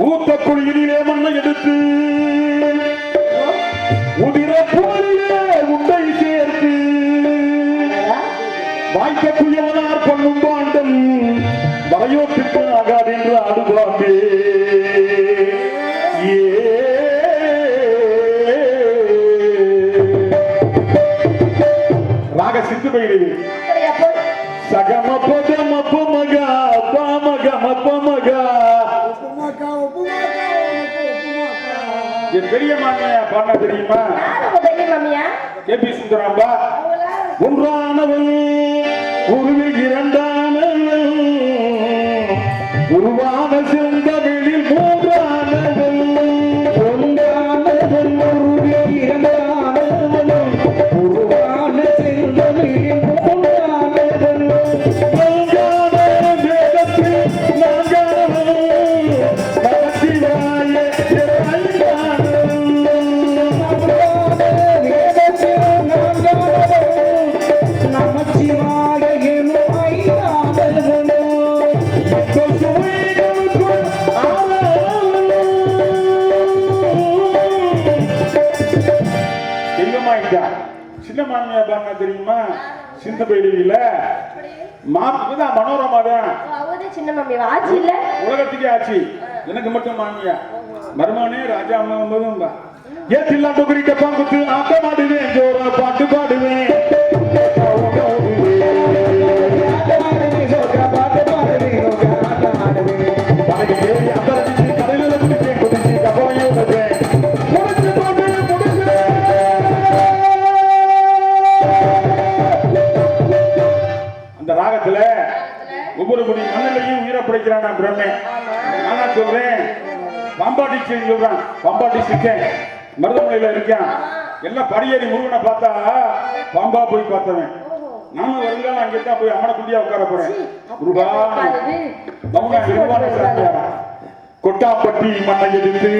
ஊத்த குழியிலே மண்ணை எடுத்து உதிர புகழிலே உண்டை சேர்த்து வாய்க்க மாமியா தெரியுமா? கேபி சுந்தராம்பா. ஒன்றானவன் உருவில் இரண்டானவள் உருவான தெய்வமாயிட்டா சின்ன மாமியா பாருங்க தெரியுமா? சிந்து பைரவியில. மாப்பு தான் மனோரமா தான். சின்ன இல்ல? உலகத்துக்கே ஆச்சு எனக்கு மட்டும் மாமியா. மருமானே ராஜா முகமதும் பா ஏத்தில்லா தொகுரி கப்பாங்குத்து ஆட்டம் ஆடுவேன் ஜோரா பாட்டு பாடுவேன். நான் சொல்றேன். பாம்பாட்டி செய்தி சொல்றான். சிக்கன் மருதமலையில இருக்கான் எல்லாம் படியேறி முருகனை பார்த்தா பாம்பா போய் பார்த்தவன். நானும் வருங்காலம் அங்கே தான் போய் அம்மனை குண்டியா உட்கார போறேன். முருகா சாமியாரா கொட்டாப்பட்டி மண்ணை எடுத்து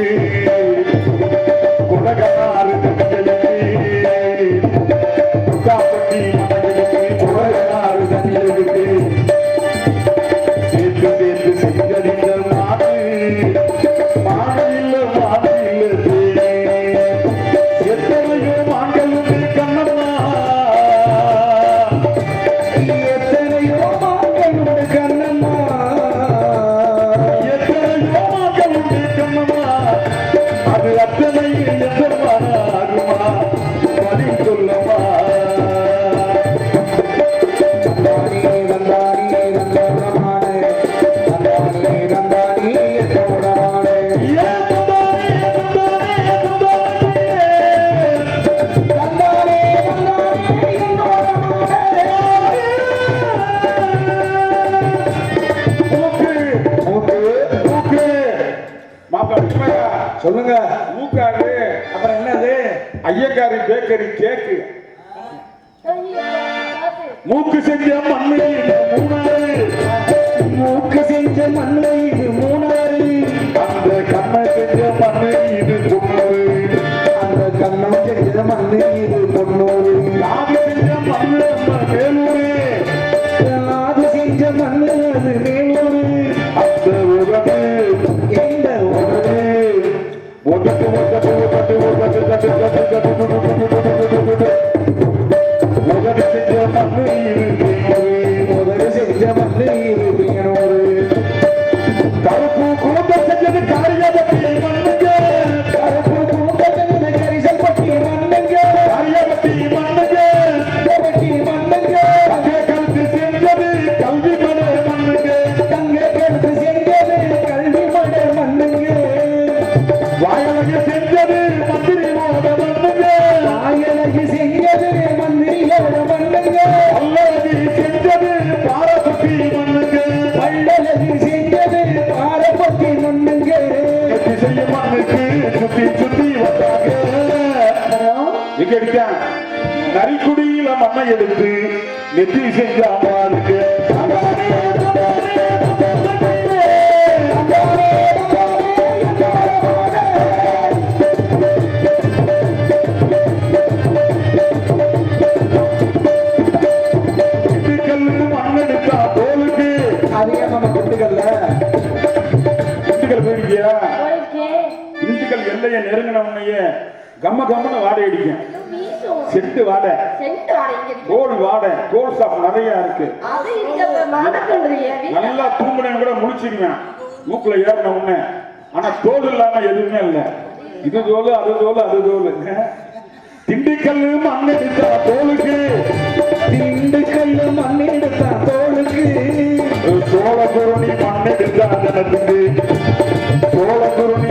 கொட்டாப்பட்டி மண்ணை மூக்காரு அப்புறம் என்னது? ஐயக்காரி பேக்கரி கேக்கு மூக்கு செஞ்ச மண்ணை மூணாறு. மூக்கு செஞ்ச மண்ணை நரிக்குடியில மண்ணை எடுத்து நெத்தி செஞ்ச அம்மாளுக்கு. நெருங்கின உடனேயே கம்ம கம்மன்னு வாடை அடிக்கும். செட்டு வாடை. சென்ட் வாடை கோல் ஷாப் நிறைய இருக்கு. நல்லா தூங்குனேன் கூட முடிச்சிருவேன் மூக்குல ஏறின உடனே. ஆனா தோல் இல்லாம எதுவுமே இல்ல. இது தோல் அது தோல் அது தோல். திண்டுக்கல் மண்ணெடுத்தா தோலுக்கு. திண்டுக்கல் மண்ணெடுத்தா தோளுக்கு சோழகுருணி மண்ணெடுத்தா ஜனத்துக்கு சோழகுருணி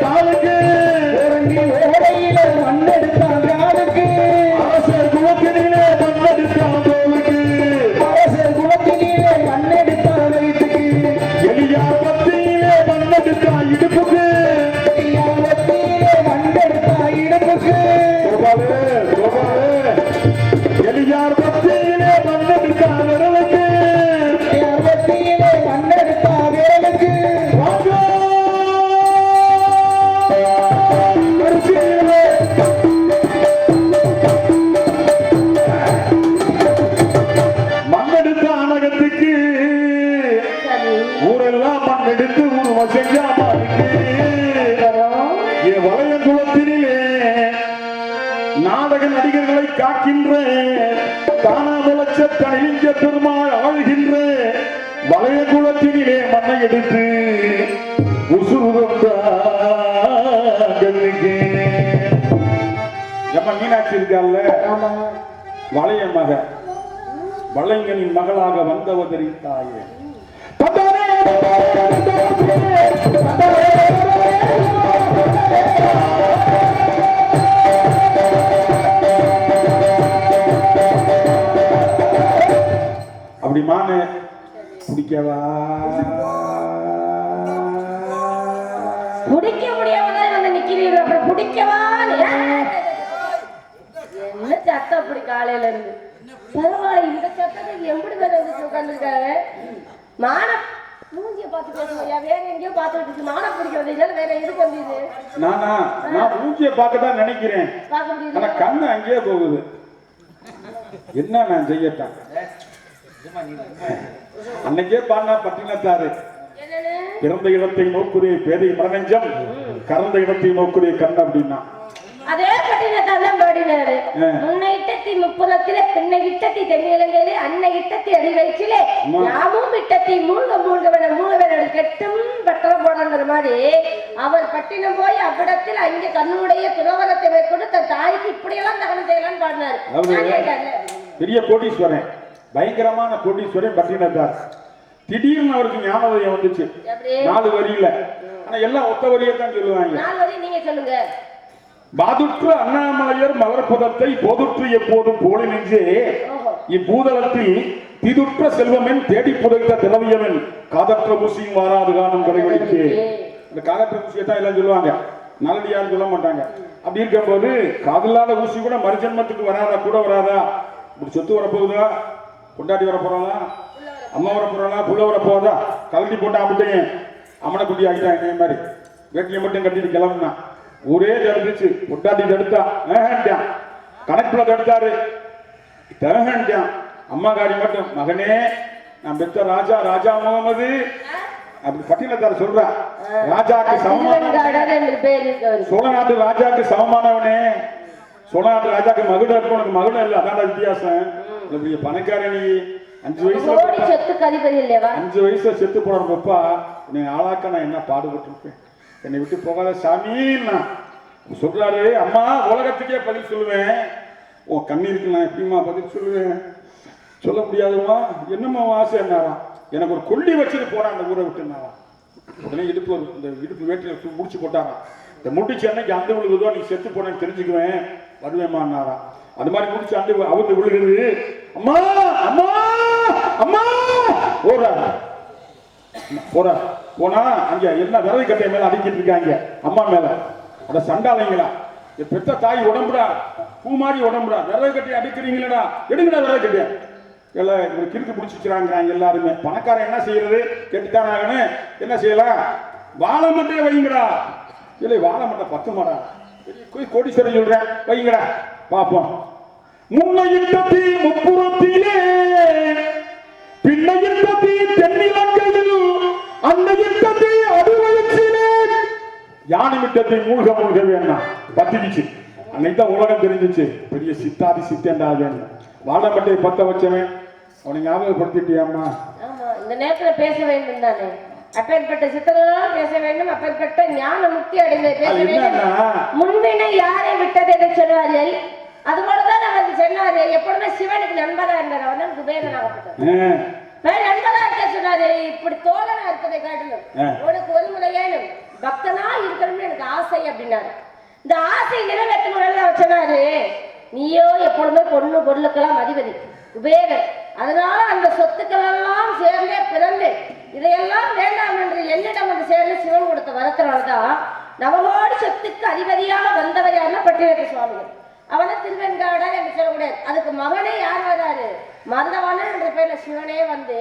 மண்ணை எடுத்து எம்ம மீனாட்சி இருக்கால்ல ஆமா. வளைய மக. வளைஞனின் மகளாக வந்தவதரி தாயே நானா நான் மூஞ்சியை பார்க்க தான் நினைக்கிறேன் ஆனா கண்ணு அங்கேயே போகுது. என்ன நான் செய்யட்டேன் அன்னைக்கே பாடினா பட்டினத்தாரு. பிறந்த இடத்தை நோக்குடைய பேதை மரநெஞ்சம் கறந்த இடத்தை நோக்குடைய கண் அப்படின்னா. அதே பாடினாரு ஆ. முன்னை இட்டத்தி முப்புறத்திலே பின்னை இட்டத்தி தென்னிலங்கையிலே அன்னை இட்டத்தி அடி வயிற்றிலே அம்மா. யாமும் இட்டத்தி மூழ்க மூழ்கவன மூழ்கவன கெட்டும் பட்டணம் போடங்கிற மாதிரி அவர் பட்டினம் போய் அவ்விடத்தில் அங்கே தன்னுடைய துரோகத்தை மேற்கொண்டு தன் தாய்க்கு இப்படியெல்லாம் தகனம் செய்யலாம்னு பாடினாரு. பெரிய கோடீஸ்வரன் பயங்கரமான கோடீஸ்வரன் பட்டினத்தார். திடீர்னு அவருக்கு ஞானோதயம் வந்துச்சு. நாலு வரியில. ஆனா எல்லாம் ஒத்த வரியை தான் சொல்லுவாங்க. நாலு வரி நீங்க சொல்லுங்க. பாதுற்று அண்ணாமலையர் மலர்பதத்தை போதுற்று எப்போதும் போலி நெஞ்சே. இப்பூதளத்தில் இப்பூதலத்தில் திதுற்ற செல்வமென் தேடி புதைத்த திரவியமென் காதற்ற ஊசியும் வாராது காணும் கடைவெளிக்கு இந்த காதற்ற ஊசியை தான் எல்லாம் சொல்லுவாங்க. நல்லடியான்னு சொல்ல மாட்டாங்க. அப்படி இருக்கும்போது காதில்லாத ஊசி கூட மறுஜன்மத்துக்கு வராதா கூட வராதா? இப்படி சொத்து வரப்போகுதா? கொண்டாடி வர போறாளா அம்மா வர போறாளா புள்ள வர போறதா கழட்டி போட்டு அப்படியே அம்மனை குட்டி ஆகிட்டாங்க இதே மாதிரி. வேட்டியை மட்டும் கட்டிட்டு கிளம்புனா. ஊரே தடுத்துச்சு கொண்டாடி தடுத்தா ஏன்ட்டான் கணக்குல தடுத்தாரு. தேகண்டான் அம்மா காரி மட்டும் மகனே நான் பெத்த ராஜா ராஜா முகமது. அப்படி பட்டினத்தார் சொல்றா ராஜாக்கு சமமான திருவெண்காடர் என்று பேர் இருக்கு அவருக்கு. சோழ நாட்டு ராஜாக்கு சமமானவனே. சோழ நாட்டு ராஜாக்கு மகுடம் இருக்கும் உனக்கு மகுடம் இல்லை அதான் வித்தியாசம். இப்படி பணக்கார நீ. அஞ்சு வயசுல கோடி அதிபதி இல்லையவா அஞ்சு வயசுல செத்து போன பப்பா உன்னை ஆளாக்க நான் என்ன பாடுபட்டிருப்பேன்? என்னை விட்டு போகாத சாமின்னா சொல்றாரு அம்மா உலகத்துக்கே பதில் சொல்லுவேன். உன் கண்ணீருக்கு நான் எப்படிமா பதில் சொல்லுவேன்? சொல்ல முடியாதுமா என்னம்மா ஆசை என்னாராம் எனக்கு ஒரு கொல்லி வச்சுட்டு போறான் அந்த ஊரை விட்டுனாராம் உடனே இடுப்பு இந்த இடுப்பு வேட்டில் முடிச்சு போட்டாராம். இந்த முடிச்சு அன்னைக்கு அந்த விழுகுதோ நீ செத்து போனேன்னு தெரிஞ்சுக்குவேன். வருவேமான்னாராம் அது மாதிரி முடிச்சு அண்டு அவுந்து விழுகுது அம்மா அம்மா அம்மா! ஓடுறாரு போற போனா அங்க என்ன விரவி கட்டை மேல அடிக்கிட்டு இருக்காங்க. அம்மா மேல. அந்த சண்டாலைங்களா என் பெத்த தாய் உடம்புடா. பூ உடம்புடா. விறகு கட்டி அடிக்கிறீங்களடா. எடுங்கடா விறகு கட்டி எல்லாம் இவங்க கிறுக்கு பிடிச்சிக்கிறாங்க எல்லாருமே. பணக்காரன் என்ன செய்யறது? கெட்டுத்தான் ஆகணும். என்ன செய்யலாம் வாழை மட்டையை வைங்கடா. இல்லை வாழை மட்டை பத்துமாடா பெரிய கோடீஸ்வரன் சொல்றேன் வைங்கடா. பார்ப்போம் முன்னையில் தப்பி முப்புறத்திலே பின்னையில் தப்பி அன்னையின் தப்பி அறுவயத்திலே யானை மிட்டத்தை மூழ்க மூழ்க வேணாம் பத்திக்கிச்சு அன்னைக்கு தான் உலகம் தெரிஞ்சிச்சு. பெரிய சித்தாதி சித்தேண்டா வேணும் வாழமட்டையை பத்த வச்சவன். அவனை ஞாபகப்படுத்திட்டியாம்மா? இந்த நேரத்துல பேச வேண்டும் தானே. அப்பேற்பட்ட சித்தர்களால் பேச வேண்டும். அப்பேற்பட்ட ஞான முக்தி அடைந்த பேச வேண்டும். முன்பினை யாரை விட்டது என்று சொல்வார்கள் அதுபோலதான் அவர் சொன்னாரு எப்பொழுதுமே சிவனுக்கு நண்பரா இருந்தார். அவர் தான் குபேரனாகப்பட்டார் நான் நண்பரா இருக்க சொன்னாரு? இப்படி தோழனா இருக்கதை காட்டிலும். உனக்கு ஒரு முறையேனும் பக்தனா இருக்கணும்னு எனக்கு ஆசை அப்படின்னாரு. இந்த ஆசை நிறைவேற்றும் முறையில் அவர் சொன்னாரு நீயோ எப்பொழுதுமே பொண்ணு பொருளுக்கெல்லாம் அதிபதி குபேரன் அதனால அந்த சொத்துக்கள் எல்லாம் சேர்ந்தே பிறந்து இதையெல்லாம் வேண்டாம் என்று என்னிடம் வந்து சேர்ந்து சிவன் கொடுத்த வரத்தினால்தான் நவமோடி சொத்துக்கு அதிபதியாக வந்தவர் யாருன்னா பட்டியலுக்கு சுவாமிகள். அவனை திருவெண்காடர் என்று சொல்லக்கூடாது. அதுக்கு மகனே யார் வராரு? மருதவனன் என்ற பேர்ல சிவனே வந்து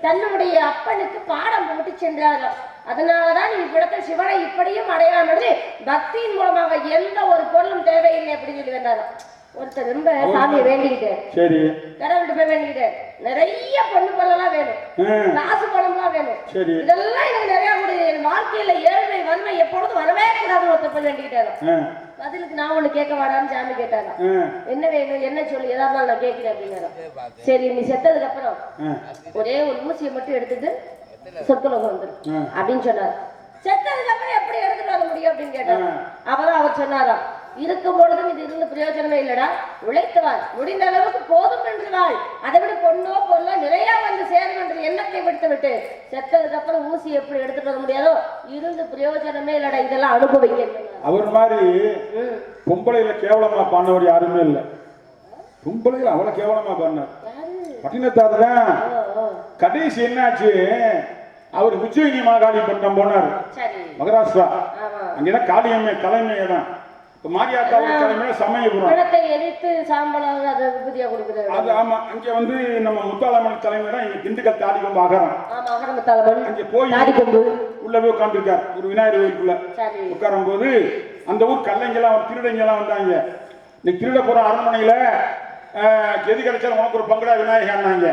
தன்னுடைய அப்பனுக்கு பாடம் போட்டு சென்றாராம். அதனாலதான் இவ்விடத்தில் சிவனை இப்படியும் அடையலாம் என்று பக்தியின் மூலமாக எந்த ஒரு பொருளும் தேவையில்லை அப்படின்னு சொல்லி வந்தாராம். ஒருத்தர் ரொம்ப சாமியை வேண்டிக்கிட்டார். சரி. கடவுள்கிட்ட போய் வேண்டிக்கிட்டார். நிறைய பொண்ணு பொருளெல்லாம் வேணும். காசு பணம்லாம் வேணும். சரி. இதெல்லாம் எனக்கு நிறைய கொடு என் வாழ்க்கையில ஏழ்மை வறுமை எப்பொழுதும் வரவே கூடாதுன்னு ஒருத்தர் போய் வேண்டிக்கிட்டாராம். ஆ, பதிலுக்கு நான் ஒண்ணு கேட்க வாடான்னு சாமி கேட்டாராம் ஆ, என்ன வேணும் என்ன சொல்லி ஏதாவது இருந்தாலும் நான் கேட்கிறேன் அப்படின்னாராம் சரி நீ செத்ததுக்கு அப்புறம் ஒரே ஒரு ஊசியை மட்டும் எடுத்துட்டு சொற்குலகம் வந்துடும். அப்படின்னு சொன்னார். செத்ததுக்கு அப்புறம் எப்படி எடுத்துட்டு வர முடியும் அப்படின்னு கேட்டார். ஆ. அப்பதான் அவர் சொன்னாராம் இருக்கும் பொழுதும் இது இருந்து பிரயோஜனமே இல்லடா. உழைத்தவாள் முடிந்த அளவுக்கு போதும் என்று வாழ். அதை விட பொண்ணோ பொருளோ நிறைய வந்து சேரும் என்ற எண்ணத்தை விடுத்து விட்டு செத்ததுக்கு அப்புறம் ஊசி எப்படி எடுத்துட்டு வர முடியாதோ இருந்து பிரயோஜனமே இல்லடா. இதெல்லாம் அனுபவிங்க. அவர் மாதிரி. பொம்பளையில கேவலமா பாடினவர் யாருமே இல்லை. பொம்பளையில அவ்வளவு கேவலமா பாடினார். பட்டினத்தார் தான். கடைசி என்னாச்சு? அவர் உஜ்ஜயினி மாகாளி பட்டம் போனார். மகாராஷ்டிரா. அங்கதான் காளியம்மை தலைமை தான் இப்ப மாரியாத்தாவோட தலைமையில சமயபுரம். அதை ஆமா. அங்க வந்து நம்ம முத்தாளம்மன் தலைமை தான் இங்க திண்டுக்கல் தாடி அகரம தலைவன் அங்க போய் உள்ள போய் உட்காந்துருக்கார் ஒரு விநாயகர் கோயிலுக்குள்ள உட்காரும் போது அந்த ஊர் கல்லைங்கெல்லாம் திருடங்கெல்லாம் வந்தாங்க. இந்த திருட போற அரண்மனையில எது கிடைச்சாலும் உனக்கு ஒரு பங்கடா விநாயகான்னாங்க.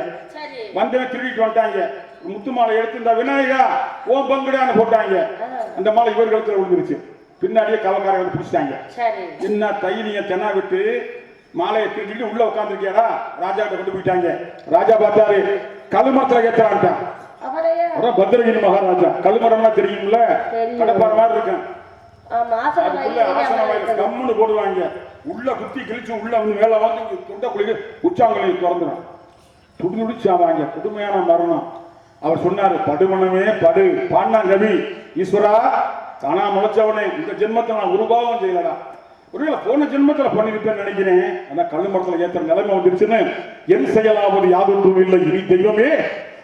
வந்தவன் திருடிட்டு வந்துட்டாங்க. முத்து மாலை எடுத்து இந்த விநாயகா ஓ பங்குடான்னு போட்டாங்க. அந்த மாலை இவர் கழுத்துல விழுந்துருச்சு. பின்னாடியே கவக்காரங்க பிடிச்சிட்டாங்க. என்ன தைரியம் தென்னா விட்டு மாலையை திருடிட்டு உள்ள உட்காந்துருக்கியாடா ராஜா கொண்டு போயிட்டாங்க. ராஜா பார்த்தாரு கழுமரத்துல ஏத்துறான்ட்டான். பத்ரகிரி மகாராஜா. கழுமரம்னா தெரியும்ல? தெரியும். கடப்பாற மாதிரி இருக்கும். வாயில கம்முன்னு போடுவாங்க. உள்ள குத்தி கிழிச்சு உள்ள வந்து மேல வந்து தொண்டை குளிக்க உச்சாங்களை திறந்துடும் துடி துடிச்சாவாங்க கொடுமையான மரணம். அவர் சொன்னாரு படுமனமே படு. பாண்ணா கவி ஈஸ்வரா தானா முளைச்சவனே. இந்த ஜென்மத்தை நான் உருபாவம் செய்யலடா. ஒருவேளை போன ஜென்மத்துல பண்ணிருப்பேன்னு நினைக்கிறேன். ஆனா கல்லு மரத்துல ஏத்துற நிலைமை வந்துருச்சுன்னு என் செயலாவது யாதொன்றும் இல்லை. இனி தெய்வமே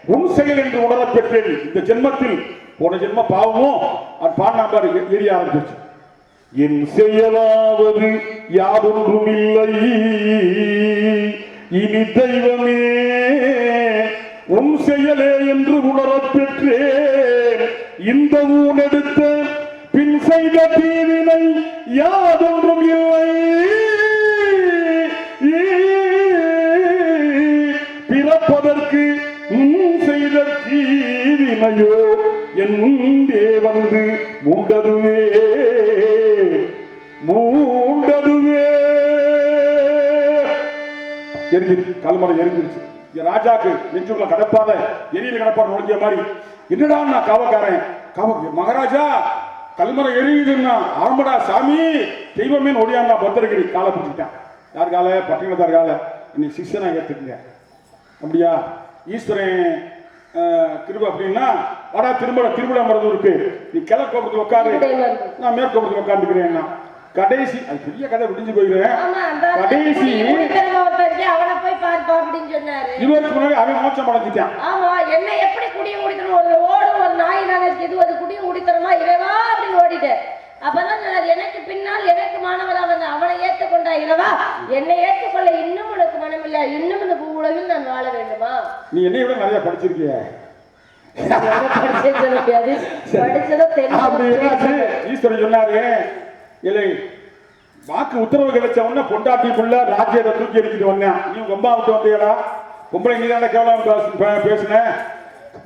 உன் செயல் என்று உணரப் பெற்றேன் இந்த ஜென்மத்தில் போன ஜென்ம பாவமோ? அது பாண்ணா எரிய ஆரம்பிச்சு என் செயலாவது யாதொன்றும் இல்லை. இனி தெய்வமே உன் செயலே என்று உணரப் பெற்றேன் இந்த ஊனெடுத்த பின் செய்த தீவினை யாதொன்றும் இல்லை. வந்து மூண்டதுவே மூண்டதுவே. எரிஞ்சிருச்சு கல்மரம் எரிஞ்சிருச்சு. என் ராஜாக்கு நெஞ்சுக்குள்ள கடப்பாத எரியில கடப்பாத நுழைஞ்ச மாதிரி. என்னடா நான் காவக்காரன்? காவ மகாராஜா கல்மரம் எரியுதுன்னா ஆரம்படா சாமி தெய்வமே ஒடியாண்டா பத்திரகிரி காலை பிடிச்சிட்டான். யார் கால? பட்டினத்தார் கால. நீ சிக்ஷனா ஏற்றுக்குங்க அப்படியா? ஈஸ்வரன் கிருபை அப்படின்னா வாடா திரும்ப திருவிழா மருந்து இருக்கு நீ கிழக்கு உட்காரு நான் மேற்கு பக்கத்துல உட்காந்துக்கிறேன் கடைசி அது பெரிய கதை விடிஞ்சு அந்த கடைசி அவனை போய் பார்ப்பா அப்படின்னு சொன்னாரு. இவருக்கு முன்னாடி அவன் மோட்சம் அடைஞ்சிட்டான். ஆமா என்ன எப்படி குடியும் குடிக்கணும்? ஒரு ஓடும் ஒரு நாய் நானே இது ஒரு குடியும் குடித்தனமா இறைவா அப்படின்னு ஓடிட்டு அப்பதான் சொன்னார் எனக்கு பின்னால் எனக்கு மாணவரா வந்த அவனை ஏற்றுக்கொண்டா இல்லவா என்னை ஏற்றுக்கொள்ள இன்னும் உனக்கு மனமில்லை இன்னும் இந்த பூ உலகில் நான் வாழ வேண்டுமா? நீ என்னை விட நிறைய படிச்சிருக்கிய. ஈஸ்வரன் சொன்னாரு இல்லை வாக்கு உத்தரவு கிடைச்ச உடனே பொண்டாட்டிக்குள்ள ராஜ்யத்தை தூக்கி அடிக்கிட்டு வந்தேன். நீ அம்மா விட்டு வந்தீங்களா பொம்பளை நீ தானே கேவலம் பேச-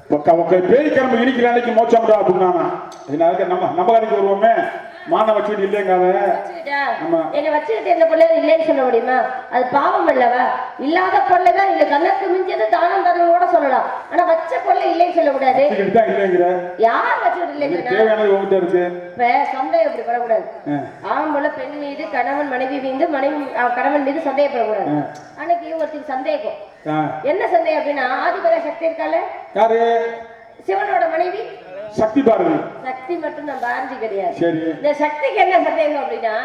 பே- பேசுன உக்க- உக்க பேய் கிளம்பு இடிக்கிற அன்னைக்கு மோச்சம்டா அப்படின்னாங்க. அதனால நம்ம நம்ம கடைக்கு வருவோமே. மான வச்சுட்டு? ஆமா. என்னை வச்சுக்கிட்டு எந்த பிள்ளை இல்லைன்னு சொல்ல முடியுமா? அது பாவம் அல்லவா? இல்லாத பொருளை தான் இந்த கண்ணுக்கு மிஞ்சது தானம் தரவோட சொல்லலாம். ஆனா வச்ச பொருளை இல்லைன்னு சொல்ல கூடாது. யார் வச்சுக்கிட்டு உங்ககிட்ட இருக்கு. இப்ப சந்தேகம் இப்படி படக்கூடாது. ஆ. ஆம்பளை பெண் மீது கணவன் மனைவி மீது மனைவி கணவன் மீது சந்தேகப்படக்கூடாது. ஒருத்தருக்கு சந்தேகம். என்ன சந்தேகம் அப்படின்னா ஆதிபர சக்தி இருக்கால? யாரு? சிவனோட மனைவி? சக்தி பாரதி சக்தி மட்டும் நம்ம பாரதி கிடையாது. இந்த சக்திக்கு என்ன சந்தேகம் அப்படின்னா.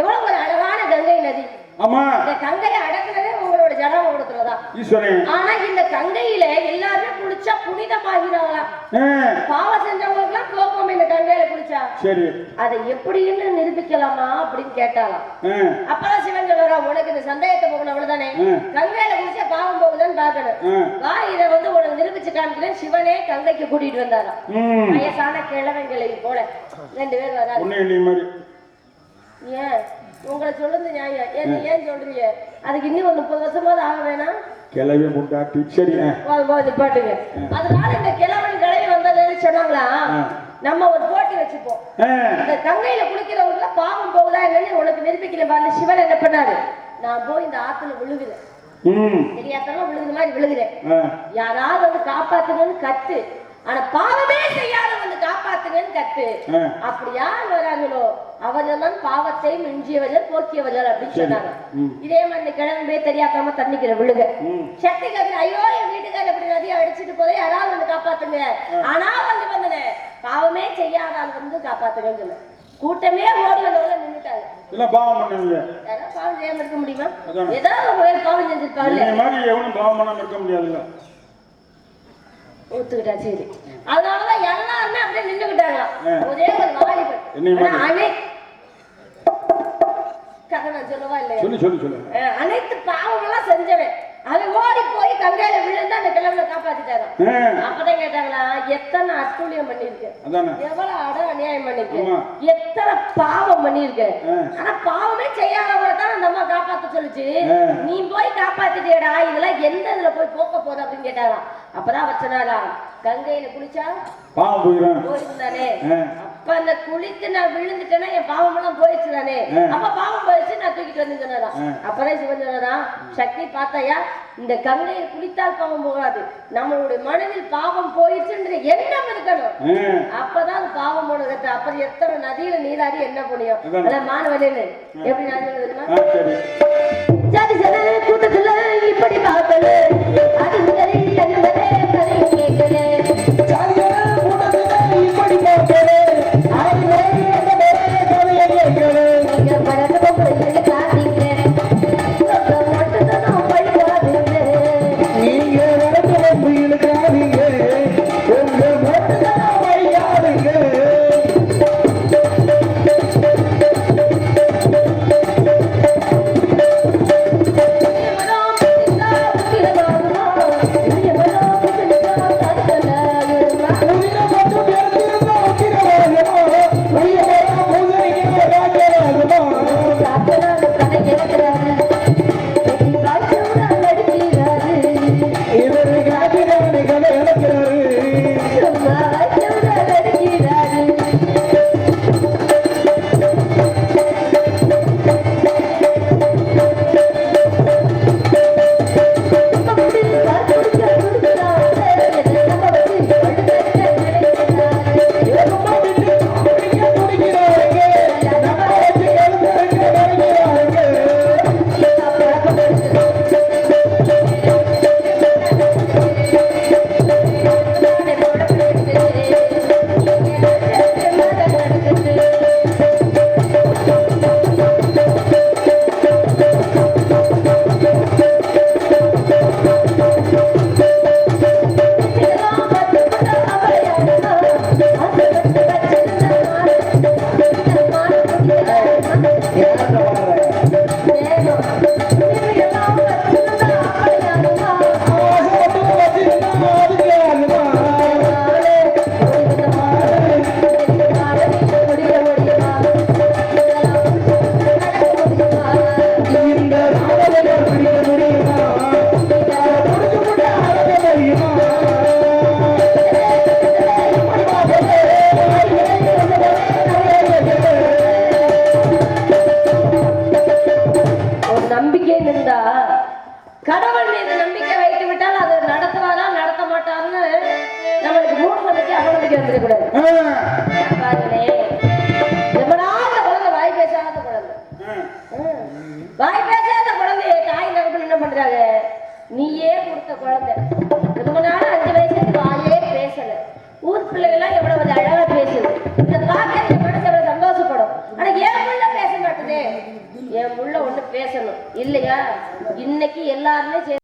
எவ்வளவு ஒரு அழகான கங்கை நதி ஆமா. இந்த கங்கையை அடக்குனதே உங்களோட ஜடாமுகத்துலதான் ஈஸ்வரன் ஆனா இந்த கங்கையில எல்லாருமே குளிச்சா புனிதமாகிறாங்களாம் ஆ, பாவம் செஞ்சவங்களுக்கு எல்லாம் கோபம் இந்த கங்கையில குளிச்சா. சரி. அதை எப்படின்னு நிரூபிக்கலாமா அப்படின்னு கேட்டாலாம். அப்பதான் சிவன் சொல்றா உனக்கு இந்த சந்தேகத்தை போகணும் அவ்வளவுதானே. கங்கையில குளிச்சா பாவம் போகுதுன்னு பாக்கணும். வா இதை வந்து உனக்கு நிரூபிச்சு காமிக்கிறேன். சிவனே கங்கைக்கு கூட்டிட்டு வந்தாராம். வயசான கிழவங்களை போல. ரெண்டு பேர் வராது ஏன்? உங்களை சொல்லுது நியாயம். ஏன் ஏன் சொல்றீங்க? அதுக்கு இன்னும் ஒரு முப்பது வருஷமாவது ஆக வேணாம். கிளவி முண்டாட்டி சரி நிப்பாட்டுங்க அதனால இந்த கிழவன் கிளவி வந்ததுன்னு சொன்னாங்களா. நம்ம ஒரு போட்டி வச்சுப்போம். இந்த கங்கையில குளிக்கிறவங்க பாவம் போகுதா என்னன்னு உனக்கு நிரூபிக்கிறேன் பாருங்க சிவன் என்ன பண்ணாரு? நான் போய் இந்த ஆத்துல விழுகுறேன். தெரியாதவங்க விழுகுற மாதிரி விழுகுறேன். யாராவது வந்து காப்பாத்துங்கன்னு கத்து ஆனா பாவமே செய்யாத வந்து காப்பாத்துங்கன்னு கத்து. அப்படி யார் வராங்களோ அவர்கள்தான் பாவத்தை மிஞ்சியவர்கள் போக்கியவர்கள் அப்படின்னு சொன்னாங்க. இதே மாதிரி கிழமை போய் தெரியாக்காம தண்ணிக்கிற விழுக. ம். சக்தி கத்து ஐயோ என் வீட்டுக்காரர் அப்படி நதியை அடிச்சிட்டு போதே யாராவது வந்து காப்பாத்துங்க. ஆனா வந்து வந்தனே பாவமே செய்யாத வந்து காப்பாத்துங்கன்னு சொல்லு கூட்டமே ஓடி வந்தவங்க நின்னுட்டாங்க. இதெல்லாம் பாவம் பண்ணுவீங்க. யாராவது பாவம் செய்யாம இருக்க முடியுமா. ஏதாவது பாவம் செஞ்சிருப்பாங்க. என்னை மாதிரி எவனும் பாவம் பண்ணாம இருக்க முடியாதுல்ல. ஒத்துக்கிட்டா சரி. அதனாலதான் எல்லாருமே அப்படியே நின்னுக்கிட்டாங்க. ஆ. ஒரே ஒரு வாலிபன். என்னைய மாதிரி. ஆனா அனை கதை நான் சொல்லவா இல்லையா? அனைத்து பாவமெல்லாம் செஞ்சவன். அவன் ஓடி போய் கங்கையில விழுந்து அந்த கிழவனை காப்பாத்திட்டாராம். ஆ, அப்பதான் கேட்டாங்களா எத்தனை அட்டூழியம் பண்ணிருக்க எவ்வளவு அட அநியாயம் பண்ணிருக்க. எத்தனை பாவம் பண்ணிருக்க. ஆனா பாவமே செய்யாதவரை தான் அந்த அம்மா காப்பாத்த சொல்லுச்சு. நீ போய் காப்பாத்திட்டியடா இதெல்லாம் எந்த இதுல போய் போக்க போகுது அப்படின்னு கேட்டாராம். அப்பதான் அவர் சொன்னாரா கங்கையில குளிச்சா பாவம் போயிடும் போயிடும் தானே ஆ. அப்ப அந்த குளித்து நான் விழுந்துட்டேன்னா என் பாவம் எல்லாம் போயிடுச்சு தானே. அப்ப பாவம் போயிடுச்சு நான் தூக்கிட்டு வந்து சொன்னதான் ஆ. அப்பதான் சிவன் சொன்னதா சக்தி பார்த்தாயா இந்த கங்கையில் குளித்தால் பாவம் போகாது. நம்மளுடைய மனதில் பாவம் போயிடுச்சுன்ற எண்ணம் இருக்கணும். அப்பதான் அது பாவம் போனது அப்புறம் எத்தனை நதியில நீராடி என்ன புண்ணியம்? அதான். மாணவனு எப்படி நான் சரி. கூட்டத்துல இப்படி பார்க்கல அது என்னவரே கதை கேட்கல.